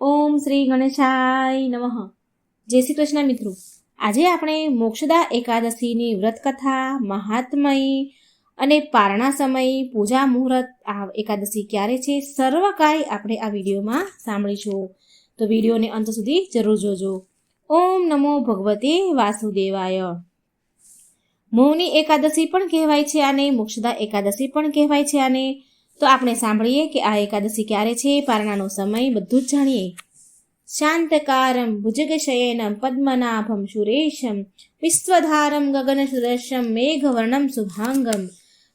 ઓમ શ્રી ગણેશાય નમઃ. જય શ્રી કૃષ્ણ મિત્રો. આજે આપણે મોક્ષદા એકાદશીની વ્રત કથા મહાત્મય અને પારણા સમય પૂજા મુહૂર્ત, આ એકાદશી ક્યારે છે સર્વ કાંઈ આપણે આ વિડીયોમાં સાંભળીશું. તો વિડીયોને અંત સુધી જરૂર જોજો. ઓમ નમો ભગવતે વાસુદેવાય. મૌની એકાદશી પણ કહેવાય છે આને, મોક્ષદા એકાદશી પણ કહેવાય છે આને. તો આપણે સાંભળીએ કે આ એકાદશી ક્યારે છે, પારણાનો સમય, બધું જ જાણીએ. શાંતકારમ ભુજગશયનમ પદ્મનાભમ સુરેશમ વિશ્વધારમ ગગન સુદર્શમ મેઘવર્ણમ શુભાંગમ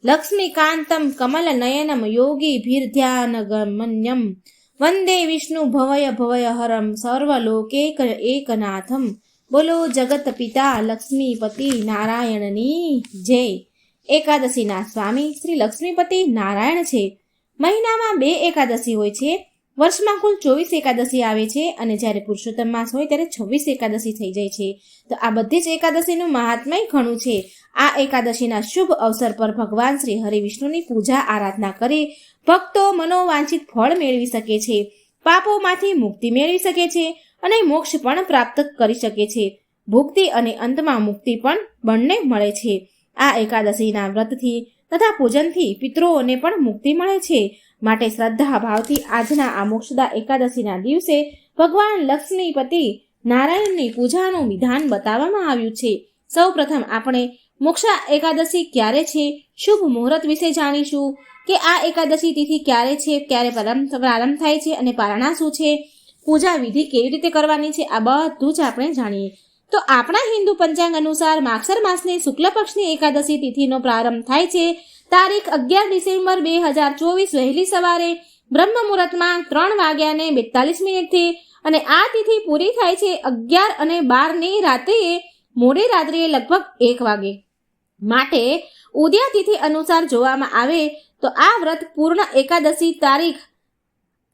લક્ષ્મીકાંતમ કમલનયનમ યોગી ભીરધ્યાનગમન્યમ વંદે વિષ્ણુ ભવય ભવય હરમ સર્વલોકેક એકનાથમ બોલો જગત પિતા લક્ષ્મીપતિ નારાયણની જય. એકાદશીના સ્વામી શ્રી લક્ષ્મીપતિ નારાયણ છે. મહિનામાં બે એકાદશી હોય છે. વર્ષમાં કુલ ચોવીસ એકાદશી આવે છે અને જ્યારે પુરુષોત્તમ માસ હોય ત્યારે છવ્વીસ એકાદશી થઈ જાય છે. તો આ બધી જ એકાદશીનું મહાત્મય ઘણું છે. આ એકાદશીના શુભ અવસર પર ભગવાન શ્રી હરિવિષ્ણુની પૂજા આરાધના કરી ભક્તો મનોવાંછિત ફળ મેળવી શકે છે. પાપોમાંથી મુક્તિ મેળવી શકે છે અને મોક્ષ પણ પ્રાપ્ત કરી શકે છે. ભુક્તિ અને અંતમાં મુક્તિ પણ બંને મળે છે. આ એકાદશીના વ્રતથી તથા પૂજનથી પિતૃઓને પણ મુક્તિ મળે છે. માટે શ્રદ્ધા ભાવથી આજના આ મોક્ષદા એકાદશીના દિવસે ભગવાન લક્ષ્મીપતિ નારાયણની પૂજાનું વિધાન બતાવવામાં આવ્યું છે. સૌ પ્રથમ આપણે મોક્ષા એકાદશી ક્યારે છે? શુભ મુહૂર્ત વિશે જાણીશું કે આ એકાદશી તિથિ ક્યારે છે? ક્યારે પ્રારંભ થાય છે અને પારણા શું છે? પૂજા વિધિ કેવી રીતે કરવાની છે? આ બધું જ આપણે જાણીએ. તો આપણા હિન્દુ પંચાંગ અનુસાર માગસર માસની શુક્લ પક્ષની એકાદશી તિથિનો પ્રારંભ થાય છે. તારીખ અગિયાર ડિસેમ્બર બે હજાર ચોવીસ વહેલી સવારે બ્રહ્મ મુહૂર્તમાં ત્રણ વાગ્યાને બેતાલીસ મિનિટથી અને આ તિથિ પૂરી થાય છે અગિયાર અને બારની રાત્રિએ મોડી રાત્રિએ લગભગ એક વાગે. માટે ઉદ્યા તિથિ અનુસાર જોવામાં આવે તો આ વ્રત પૂર્ણ એકાદશી તારીખ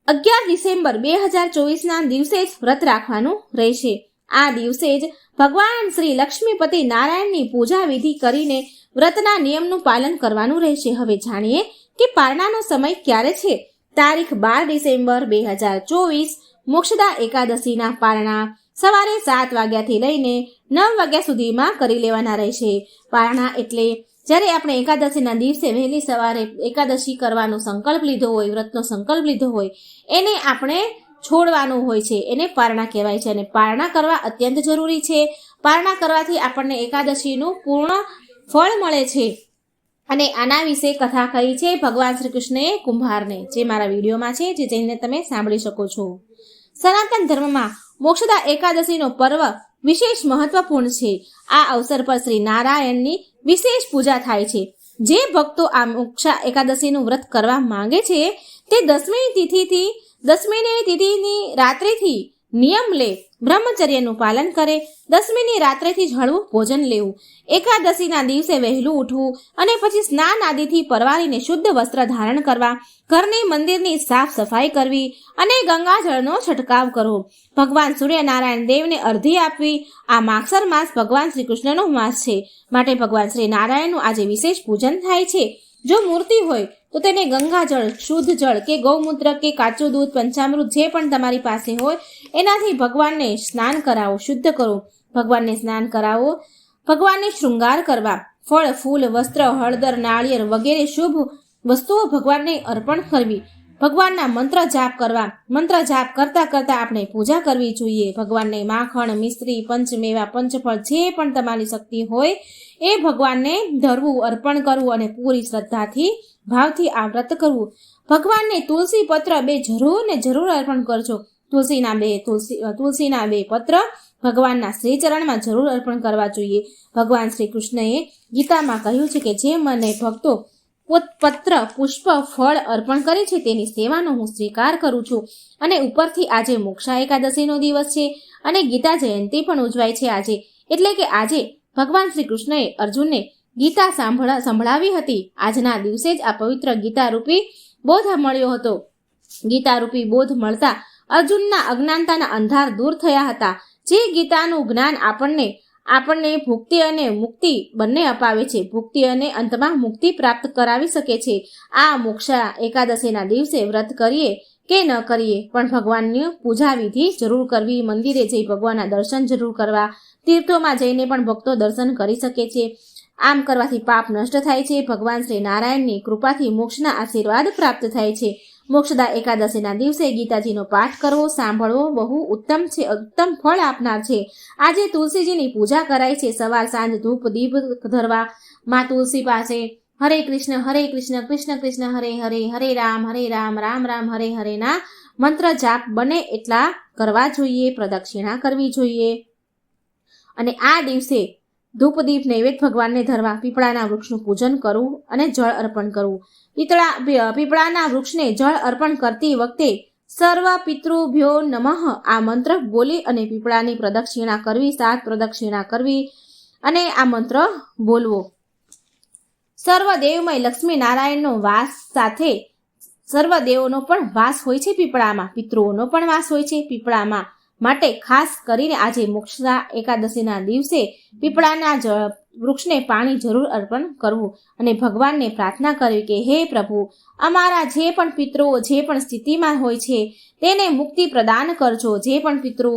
અગિયાર ડિસેમ્બર બે હજાર ચોવીસના દિવસે જ વ્રત રાખવાનું રહેશે. આ દિવસે જ ભગવાન શ્રી લક્ષ્મીપતિ નારાયણની પૂજા વિધિ કરીને વ્રતના નિયમનું પાલન કરવાનું રહેશે. હવે જાણીએ કે પારણાનો સમય ક્યારે છે? તારીખ બાર ડિસેમ્બર બે હજાર ચોવીસ, મોક્ષદા એકાદશીના પારણા સવારે સાત વાગ્યાથી લઈને નવ વાગ્યા સુધીમાં કરી લેવાના રહેશે. પારણા એટલે જ્યારે આપણે એકાદશીના દિવસે વહેલી સવારે એકાદશી કરવાનો સંકલ્પ લીધો હોય, વ્રતનો સંકલ્પ લીધો હોય, એને આપણે છોડવાનું હોય છે. એને પારણા કહેવાય છે અને પારણા કરવા અત્યંત જરૂરી છે. પારણા કરવાથી આપણને એકાદશીનું પૂર્ણ ફળ મળે છે. અને આના વિશે કથા કહી છે ભગવાન શ્રી કૃષ્ણએ કુંભારને, જે મારા વિડીયોમાં છે, જે જઈને તમે સાંભળી શકો છો. સનાતન ધર્મમાં મોક્ષદા એકાદશીનો પર્વ વિશેષ મહત્વપૂર્ણ છે. આ અવસર પર શ્રી નારાયણની વિશેષ પૂજા થાય છે. જે ભક્તો આ મોક્ષા એકાદશીનું વ્રત કરવા માંગે છે, તે દસમી તિથિથી દસમીની તિથિની રાત્રિથી નિયમ લે, બ્રહ્મચર્યનું પાલન કરે, દસમીની રાત્રેથી જ હળવું ભોજન લેવું, એકાદશીના દિવસે વહેલું ઉઠવું અને પછી સ્નાન આદિથી પરવારીને શુદ્ધ વસ્ત્ર ધારણ કરવા, ઘરની મંદિરની સાફ સફાઈ કરવી અને ગંગાજળનો છંટકાવ કરવો. ભગવાન સૂર્યનારાયણ દેવને અર્ધી આપવી, આ માગસર માસ ભગવાન શ્રી કૃષ્ણનો માસ છે. માટે ભગવાન શ્રી નારાયણનું આજે વિશેષ પૂજન થાય છે. જો મૂર્તિ હોય, તો તેને ગંગાજળ, શુદ્ધ જળ કે ગૌમૂત્ર કે કાચું દૂધ, પંચામૃત જે પણ તમારી પાસે હોય, એનાથી ભગવાનને સ્નાન કરાવો, શુદ્ધ કરો. ભગવાનને સ્નાન કરાવો. ભગવાનને શૃંગાર કરવા. ફળ, ફૂલ, વસ્ત્ર, હળદર, નાળિયેર વગેરે શુભ વસ્તુઓ ભગવાનને અર્પણ કરવી. ભગવાનના મંત્ર જાપ કરવા. મંત્ર જાપ કરતા કરતા આપણે પૂજા કરવી જોઈએ. ભગવાનને માખણ, મિશ્રી, પંચમેવા, પંચફળ જે પણ તમારી શક્તિ હોય, એ ભગવાનને ધરવું, અર્પણ કરવું અને પૂરી શ્રદ્ધાથી, ભાવથી આ વ્રત કરવું. ભગવાનને તુલસી પત્ર બે જરૂર ને જરૂર અર્પણ કરજો. તુલસીના બે તુલસી તુલસીના બે પત્ર ભગવાનના શ્રી ચરણમાં જરૂર અર્પણ કરવા જોઈએ. ભગવાન શ્રી કૃષ્ણએ ગીતામાં કહ્યું છે કે જે મને ભક્તો પત્ર પુષ્પ, ફળ અર્પણ કરે છે તેની સેવાનો હું સ્વીકાર કરું છું. અને ઉપરથી આજે મોક્ષા એકાદશીનો દિવસ છે અને ગીતા જયંતિ પણ ઉજવાય છે આજે. એટલે કે આજે ભગવાન શ્રી કૃષ્ણએ અર્જુનને ગીતા સાંભળા, સંભળાવી હતી. આજના દિવસે જ આ પવિત્ર ગીતારૂપી બોધ મળ્યો હતો. ગીતારૂપી બોધ મળતા અર્જુનના અજ્ઞાનતાના અંધાર દૂર થયા હતા. જે ગીતાનું જ્ઞાન આપણને આપણને ભુક્તિ અને મુક્તિ બંને અપાવે છે. ભુક્તિ અને અંતમાં મુક્તિ પ્રાપ્ત કરાવી શકે છે. આ મોક્ષા એકાદશીના દિવસે વ્રત કરીએ કે ન કરીએ પણ ભગવાનની પૂજા વિધિ જરૂર કરવી, મંદિરે જઈ ભગવાનના દર્શન જરૂર કરવા, તીર્થોમાં જઈને પણ ભક્તો દર્શન કરી શકે છે. આમ કરવાથી પાપ નષ્ટ થાય છે. ભગવાન શ્રી નારાયણની કૃપાથી મોક્ષના આશીર્વાદ પ્રાપ્ત થાય છે. મોક્ષદા એકાદશીના દિવસે ગીતાજીનો પાઠ કરવો, સાંભળવો બહુ ઉત્તમ છે, ઉત્તમ ફળ આપનાર છે. આજે તુલસીજીની પૂજા કરાય છે. સવાર સાંજ ધૂપ દીપ ધરવા માં તુલસી પાસે હરે કૃષ્ણ હરે કૃષ્ણ કૃષ્ણ કૃષ્ણ, હરે હરે હરે રામ હરે રામ રામ રામ, હરે હરેના મંત્ર જાપ બને એટલા કરવા જોઈએ, પ્રદક્ષિણા કરવી જોઈએ. અને આ દિવસે ધૂપ દીપ નૈવેદ્ય ભગવાનને ધરવા પીપળાના વૃક્ષનું પૂજન કરવું અને જળ અર્પણ કરવું. પીતળા પીપળાના વૃક્ષને જળ અર્પણ કરતી વખતે સર્વ પિતૃભ્યો નમઃ આ મંત્ર બોલી અને પીપળાની પ્રદક્ષિણા કરવી, સાત પ્રદક્ષિણા કરવી અને આ મંત્ર બોલવો. સર્વ દેવમય લક્ષ્મી નારાયણનો વાસ સાથે સર્વ દેવોનો પણ વાસ હોય છે પીપળામાં, પિતૃઓનો પણ વાસ હોય છે પીપળામાં. માટે ખાસ કરીને આજે મોક્ષા એકાદશીના દિવસે પીપળાના વૃક્ષને પાણી જરૂર અર્પણ કરવું અને ભગવાનને પ્રાર્થના કરવી કે, હે પ્રભુ, અમારા જે પણ પિતૃઓ જે પણ સ્થિતિમાં હોય છે, તેને મુક્તિ પ્રદાન કરજો. જે પણ પિતૃઓ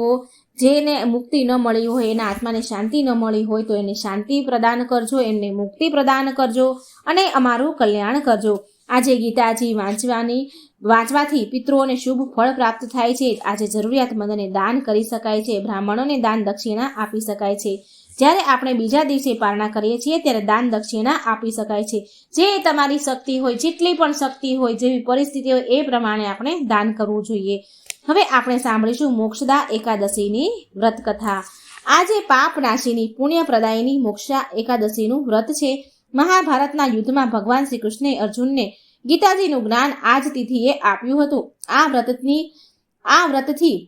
જેને મુક્તિ ન મળી હોય, એના આત્માને શાંતિ ન મળી હોય, તો એને શાંતિ પ્રદાન કરજો, એમને મુક્તિ પ્રદાન કરજો અને અમારું કલ્યાણ કરજો. આજે ગીતાજી વાંચવાની વાંચવાથી પિતૃઓને શુભ ફળ પ્રાપ્ત થાય છે. આજે જરૂરિયાતમંદને દાન કરી શકાય છે. બ્રાહ્મણોને દાન દક્ષિણા આપી શકાય છે. જ્યારે આપણે બીજા દિવસે પારણા કરીએ છીએ, ત્યારે દાન દક્ષિણા આપી શકાય છે. જે તમારી શક્તિ હોય, જેટલી પણ શક્તિ હોય, જેવી પરિસ્થિતિ હોય, એ પ્રમાણે આપણે દાન કરવું જોઈએ. હવે આપણે સાંભળીશું મોક્ષદા એકાદશીની વ્રત કથા આજે પાપ નાશીની પુણ્ય પ્રદાયની મોક્ષા એકાદશીનું વ્રત છે. મહાભારતના યુદ્ધમાં ભગવાન શ્રી કૃષ્ણે અર્જુનને ગીતાજીનું જ્ઞાન આ જ તિથિએ આપ્યું હતું. આ વ્રતની, આ વ્રતથી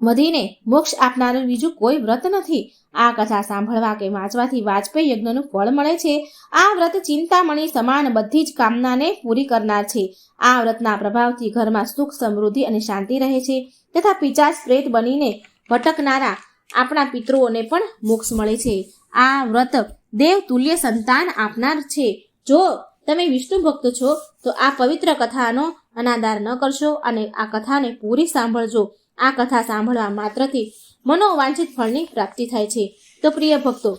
વધીને મોક્ષ આપનારું બીજું કોઈ વ્રત નથી. આ કથા સાંભળવા કે વાંચવાથી વાજપેયી યજ્ઞનું ફળ મળે છે. આ વ્રત ચિંતામણી સમાન બધી જ કામનાને પૂરી કરનાર છે. આ વ્રતના પ્રભાવથી ઘરમાં સુખ, સમૃદ્ધિ અને શાંતિ રહે છે તથા પિચાસ પ્રેત બનીને ભટકનારા આપણા પિતૃઓને પણ મોક્ષ મળે છે. આ વ્રત દેવ તુલ્ય સંતાન આપનાર છે. જો તમે વિષ્ણુ ભક્ત છો, તો આ પવિત્ર કથાનો અનાદાર ન કરશો અને આ કથાને પૂરી સાંભળજો. આ કથા સાંભળવા માત્રથી મનોવાંછિત ફળની પ્રાપ્તિ થાય છે. તો પ્રિય ભક્તો,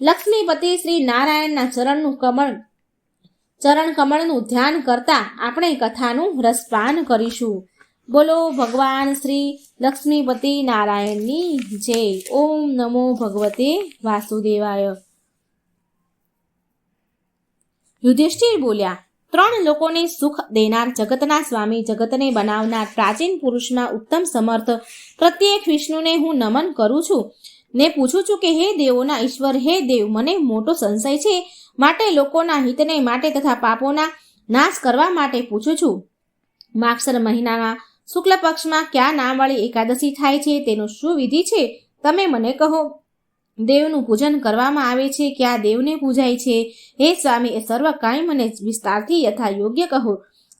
લક્ષ્મીપતિ શ્રી નારાયણના ચરણનું કમળ, ચરણ કમળનું ધ્યાન કરતા આપણે કથાનું રસપાન કરીશું. બોલો ભગવાન શ્રી લક્ષ્મીપતિ નારાયણની જય. ઓમ નમો ભગવતે વાસુદેવાય. યુધિષ્ઠિર બોલ્યા, ત્રણ લોકોને સુખ દેનાર જગતના સ્વામી, જગતને બનાવનાર પ્રાચીન પુરુષના ઉત્તમ સમર્થ પ્રત્યેક વિષ્ણુને હું નમન કરું છું. ને પૂછું છું કે, હે દેવોના ઈશ્વર, હે દેવ, મને મોટો સંશય છે? માટે લોકોના હિતને માટે તથા પાપોના નાશ કરવા માટે પૂછું છું. માક્ષર મહિનામાં શુક્લ પક્ષમાં ક્યાં નામવાળી એકાદશી થાય છે? તેનો શું વિધિ છે? તમે મને કહો. દેવનું પૂજન કરવામાં આવે છે કે આ દેવને પૂજાય છે? હે સ્વામી, એ સર્વ કાંઈ મને વિસ્તારથી યથા યોગ્ય કહો.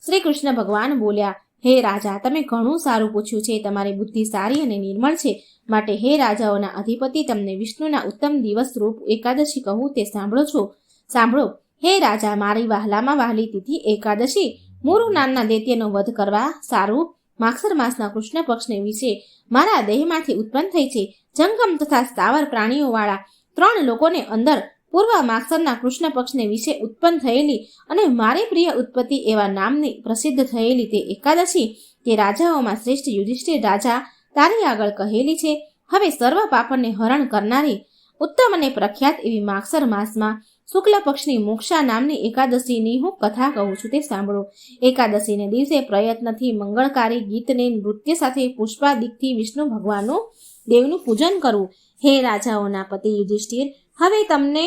શ્રી કૃષ્ણ ભગવાન બોલ્યા, હે રાજા, તમે ઘણું સારું પૂછ્યું છે. તમારી બુદ્ધિ સારી અને નિર્મળ છે. માટે હે રાજાઓના અધિપતિ, તમને વિષ્ણુના ઉત્તમ દિવસ રૂપ એકાદશી કહું તે સાંભળો છો. સાંભળો. હે રાજા, મારી વહાલામાં વહાલી તિથિ એકાદશી. મુરુ નામના દૈત્યનો વધ કરવા સારું માક્ષર માસના કૃષ્ણ પક્ષને વિશે મારા દેહમાંથી ઉત્પન્ન થઈ છે. જંગમ તથા સ્થાવર પ્રાણીઓવાળા ત્રણ લોકોને અંદર પૂર્વ માક્ષરના કૃષ્ણ પક્ષને વિશે ઉત્પન્ન થયેલી અને મારી પ્રિય ઉત્પત્તિ એવા નામની પ્રસિદ્ધ થયેલી તે એકાદશી તે રાજાઓમાં શ્રેષ્ઠ યુધિષ્ઠિર રાજા તારી આગળ કહેલી છે. હવે સર્વ પાપણને હરણ કરનારી ઉત્તમ અને પ્રખ્યાત એવી માક્ષર માસમાં શુક્લ પક્ષની મોક્ષા નામની એકાદશીની હું કથા કહું છું, તે સાંભળો. એકાદશીને દિવસે પ્રયત્નથી મંગળકારી ગીતને નૃત્ય સાથે પુષ્પાદિકથી વિષ્ણુ ભગવાનનું દેવનું પૂજન કરવું હે રાજાઓના પતિ યુધિષ્ઠિર, હવે તમને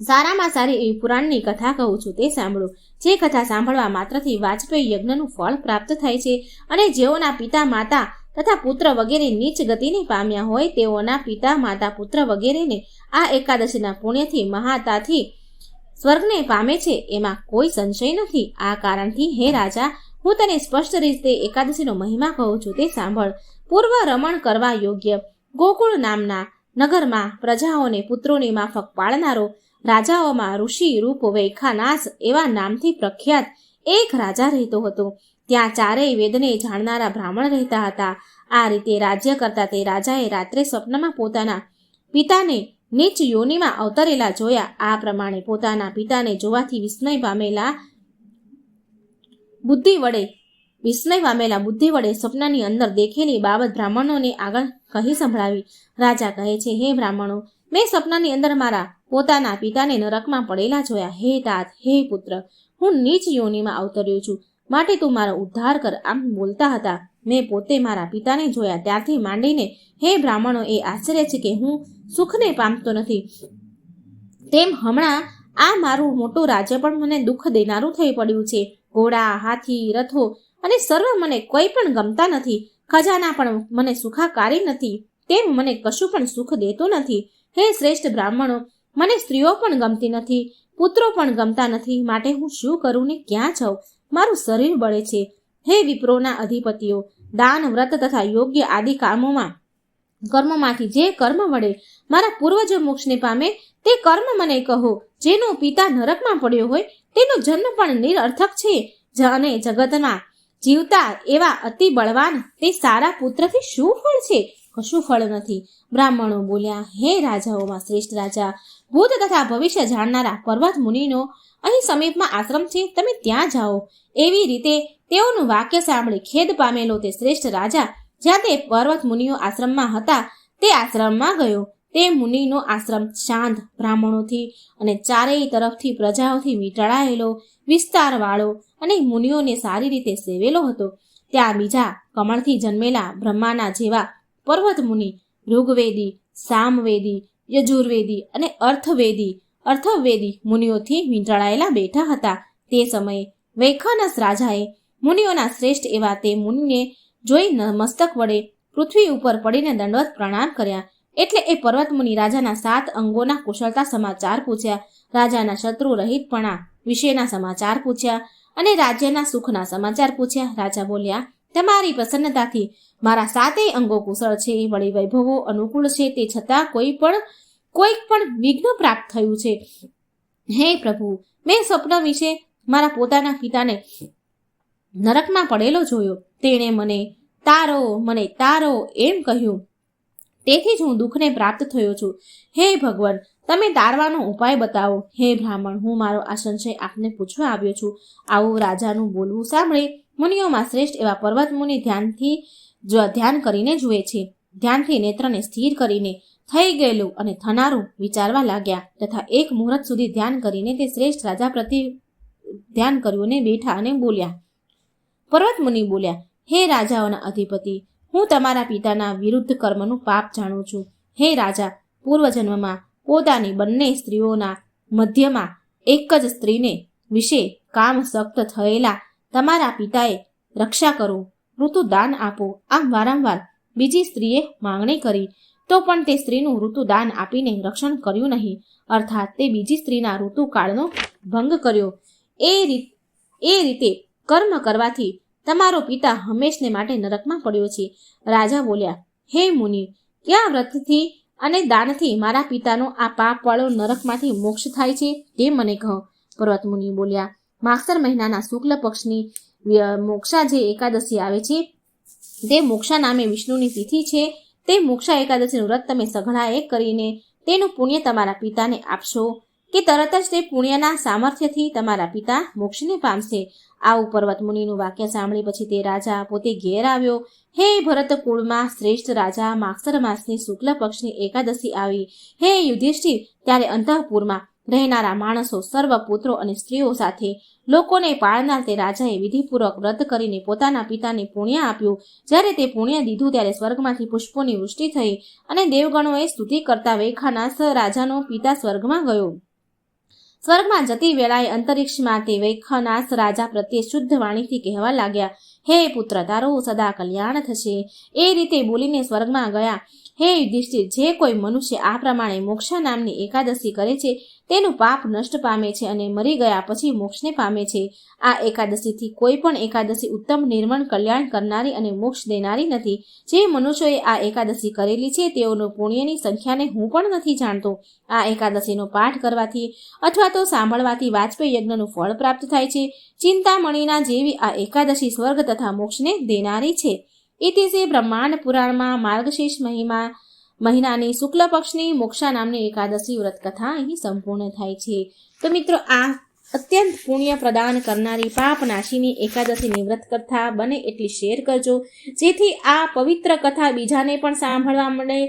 સારામાં સારી એવી પુરાણની કથા કહું છું, તે સાંભળો. જે કથા સાંભળવા માત્રથી વાજપેયી યજ્ઞનું ફળ પ્રાપ્ત થાય છે અને જેઓના પિતા માતા તથા પુત્ર વગેરે નીચ ગતિને પામ્યા હોય તેઓના પિતા, માતા, પુત્ર વગેરેને આ એકાદશીના પુણ્યથી, મહાતાથી સ્વર્ગને પામે છે. એમાં કોઈ સંશય નથી. આ કારણથી હે રાજા, હું તને સ્પષ્ટ રીતે એકાદશીનો મહિમા કહું છું. તે સાંભળ. પૂર્વ રમણ કરવા યોગ્ય ગોકુળ નામના નગરમાં પ્રજાઓને પુત્રોની માફક પાળનારો રાજાઓમાં ઋષિ રૂપ વૈખાનાશ એવા નામથી પ્રખ્યાત એક રાજા રહેતો હતો. ત્યાં ચારેય વેદને જાણનારા બ્રાહ્મણ રહેતા હતા. આ રીતે રાજ્ય કરતા તે રાજાએ રાત્રે સ્વપ્નમાં પોતાના પિતાને નીચ યોનિમાં અવતરેલા જોયા. આ પ્રમાણે પોતાના પિતાને જોવાથી વિસ્મય પામેલા બુદ્ધિ વડે, વિસ્મય પામેલા બુદ્ધિ વડે સ્વપ્નની અંદર દેખેલી બાબત બ્રાહ્મણોને આગળ કહી સંભળાવી. રાજા કહે છે, હે બ્રાહ્મણો, મેં સપનાની અંદર મારા પોતાના પિતાને નરકમાં પડેલા જોયા. હે તાત હે પુત્ર, હું નીચ યોનિમાં અવતર્યો છું. માટે તું મારો ઉદ્ધાર કર, આમ બોલતા હતા. મેં પોતે મારા પિતાને જોયા. ત્યારથી માંડીને, હે બ્રાહ્મણો, એ આશ્ચર્ય છે કે હું સુખને પામતો નથી. તેમ હમણાં આ મારું મોટું રાજ્ય પણ મને દુઃખ દેનારું થઈ પડ્યું છે. ઘોડા, હાથી, રથો અને સર્વ મને કોઈ પણ ગમતા નથી. ખજાના પણ મને સુખાકારી નથી. તેમ મને કશું પણ સુખ દેતું નથી. હે શ્રેષ્ઠ બ્રાહ્મણો, મને સ્ત્રીઓ પણ ગમતી નથી, પુત્રો પણ ગમતા નથી. માટે હું શું કરું ને ક્યાં જાઉં? મારું શરીર બળે છે. હે વિપ્રોના અધિપતિઓ, દાન, વ્રત તથા યોગ્ય આદિ કામોમાં. કર્મમાંથી જે કર્મ વડે મારા પૂર્વજો મોક્ષને પામે, તે કર્મ મને કહો. જેનો પિતા નરકમાં પડ્યો હોય, તેનો જન્મ પણ નિરર્થક છે. અને જગતમાં જીવતા એવા અતિ બળવાન, તે સારા પુત્રથી શું ફળ છે? કશું ફળ નથી. બ્રાહ્મણો બોલ્યા, હે રાજાઓમાં શ્રેષ્ઠ રાજા ભૂત તથા ભવિષ્ય જાણનારા પર્વત મુનિનો અહીં સમીપમાં આશ્રમ છે, તમે ત્યાં જાઓ. એવી રીતે તેઓનું વાક્ય સાંભળી ખેદ પામેલો તે શ્રેષ્ઠ રાજા જ્યાં તે પર્વત મુનિઓ આશ્રમમાં હતા, તે આશ્રમમાં ગયો. તે મુનિનો આશ્રમ શાંત બ્રાહ્મણોથી અને ચારેય તરફથી પ્રજાઓથી વીંટળાયેલો વિસ્તારવાળો અને મુનિઓને સારી રીતે સેવેલો હતો. ત્યાં બીજા કમળથી જન્મેલા બ્રહ્માના જેવા પર્વત મુનિ ઋગ્વેદી, સામવેદી યજુર્વેદી અને અર્થવેદી અર્થવેદી મુનિઓથી વીંટળાયેલા બેઠા હતા. તે સમયે વૈખાનસ રાજાએ મુનિઓના શ્રેષ્ઠ એવા તે મુનિને જોઈ ન- મસ્તક વડે પૃથ્વી ઉપર પડીને દંડવત પ્રણામ કર્યા. એટલે એ પર્વતમુનિ રાજાના સાત અંગોના કુશળતા સમાચાર પૂછ્યા. રાજાના શત્રુ રહિતપણા વિશેના સમાચાર પૂછ્યા અને રાજ્યના સુખના સમાચાર પૂછ્યા. રાજા બોલ્યા તમારી પ્રસન્નતાથી મારા સાતેય અંગો કુશળ છે, વળી વૈભવો અનુકૂળ છે, તે છતાં કોઈ પણ, કોઈક પણ વિઘ્ન પ્રાપ્ત થયું છે. હે પ્રભુ, મેં સ્વપ્ન વિશે મારા પોતાના પિતાને નરકમાં પડેલો જોયો. તેણે મને, તારો મને તારો એમ કહ્યું. તેથી જ હું દુઃખને પ્રાપ્ત થયો છું. હે ભગવાન, તમે તારવાનો ઉપાય બતાવો. હે બ્રાહ્મણ, હું મારો આ સંશય આપને પૂછવા આવ્યો છું. આવું રાજાનું બોલવું સાંભળી. મુનિઓમાં શ્રેષ્ઠ એવા પર્વત મુનિ ધ્યાનથી ધ્યાન કરીને જુએ છે. ધ્યાનથી નેત્રને સ્થિર કરીને થઈ ગયેલું અને થનારું વિચારવા લાગ્યા તથા એક મુહૂર્ત સુધી ધ્યાન કરીને તે શ્રેષ્ઠ રાજા પ્રતિ ધ્યાન કર્યું અને બેઠા અને બોલ્યા પર્વત મુનિ બોલ્યા, હે રાજાઓના અધિપતિ, હું તમારા પિતાના વિરુદ્ધ કર્મનું પાપ જાણું છું. હે રાજા, પૂર્વજન્મમાં પોતાની બંને સ્ત્રીઓના મધ્યમાં એક જ સ્ત્રીને વિશે કામ સક્ત થયેલા તમારા પિતાએ રક્ષા કરો ઋતુદાન આપો. આમ વારંવાર બીજી સ્ત્રીએ માંગણી કરી, તો પણ તે સ્ત્રીનું ઋતુદાન આપીને રક્ષણ કર્યું નહીં. અર્થાત તે બીજી સ્ત્રીના ઋતુકાળનો ભંગ કર્યો. એ રીત, એ રીતે કર્મ કરવાથી તમારો પિતા હંમેશને માટે નરકમાં પડ્યો છે. રાજા બોલ્યા, હે મુનિ, ક્યાં વ્રતથી અને દાનથી મારા પિતાનો આ પાપવાળો નરકમાંથી મોક્ષ થાય છે તે મને કહો. પર્વત મુનિ બોલ્યા માગસર મહિનાના શુક્લ પક્ષની મોક્ષા જે એકાદશી આવે છે, તે મોક્ષા નામે વિષ્ણુની તિથિ છે. તે મોક્ષા એકાદશીનું વ્રત તમે સઘળા એક કરીને તેનું પુણ્ય તમારા પિતાને આપશો કે તરત જ તે પુણ્યના સામર્થ્યથી તમારા પિતા મોક્ષને પામશે. આવું પર્વત મુનિનું વાક્ય સાંભળી પછી તે રાજા પોતે ઘેર આવ્યો. હે ભરત કુળમાં શ્રેષ્ઠ રાજા, માક્ષર માસની શુક્લ પક્ષની એકાદશી આવી. હે યુધિષ્ઠિર, ત્યારે અંતઃપુરમાં રહેનારા માણસો સર્વ પુત્રો અને સ્ત્રીઓ સાથે લોકોને પાળનાર તે રાજાએ વિધિપૂર્વક વ્રત કરીને પોતાના પિતાને પુણ્ય આપ્યું. જ્યારે તે પુણ્ય દીધું ત્યારે સ્વર્ગમાંથી પુષ્પોની વૃષ્ટિ થઈ અને દેવગણોએ સ્તુતિ કરતા વૈખાનાસ રાજાનો પિતા સ્વર્ગમાં ગયો. સ્વર્ગમાં જતી વેળાએ અંતરિક્ષમાં તે વૈખનાસ રાજા પ્રત્યે શુદ્ધ વાણીથી કહેવા લાગ્યા, હે પુત્ર, તારું સદા કલ્યાણ થશે. એ રીતે બોલીને સ્વર્ગમાં ગયા. હે યુધિષ્ઠિર, જે કોઈ મનુષ્ય આ પ્રમાણે મોક્ષા નામની એકાદશી કરે છે, તેનું પાપ નષ્ટ પામે છે અને મરી ગયા પછી મોક્ષને પામે છે. આ એકાદશીથી કોઈ પણ એકાદશી ઉત્તમ નિર્મળ કલ્યાણ કરનારી અને મોક્ષ દેનારી નથી. જે મનુષ્યોએ આ એકાદશી કરેલી છે, તેઓનો પુણ્યની સંખ્યાને હું પણ નથી જાણતો. આ એકાદશીનો પાઠ કરવાથી અથવા તો સાંભળવાથી વાજપેયી યજ્ઞનું ફળ પ્રાપ્ત થાય છે. ચિંતામણીના જેવી આ એકાદશી સ્વર્ગ તથા મોક્ષને દેનારી છે. ઇતિશ્રી બ્રહ્માંડ પુરાણમાં માર્ગશીર્ષ મહિમા, મહિનાની શુક્લ પક્ષની મોક્ષા નામની એકાદશી વ્રત કથા અહીં સંપૂર્ણ થાય છે. તો મિત્રો, આ અત્યંત પુણ્ય પ્રદાન કરનારી પાપ નાશીની એકાદશીની વ્રત કથા બને એટલી શેર કરજો. જેથી આ પવિત્ર કથા બીજાને પણ સાંભળવા મળે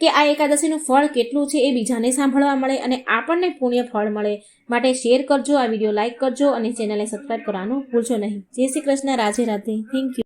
કે આ એકાદશીનું ફળ કેટલું છે એ બીજાને સાંભળવા મળે અને આપણને પુણ્ય ફળ મળે માટે શેર કરજો, આ વીડિયો લાઇક કરજો અને ચેનલને સબસ્ક્રાઈબ કરવાનું ભૂલશો નહીં. જય શ્રી કૃષ્ણ, રાધે રાધે. Thank you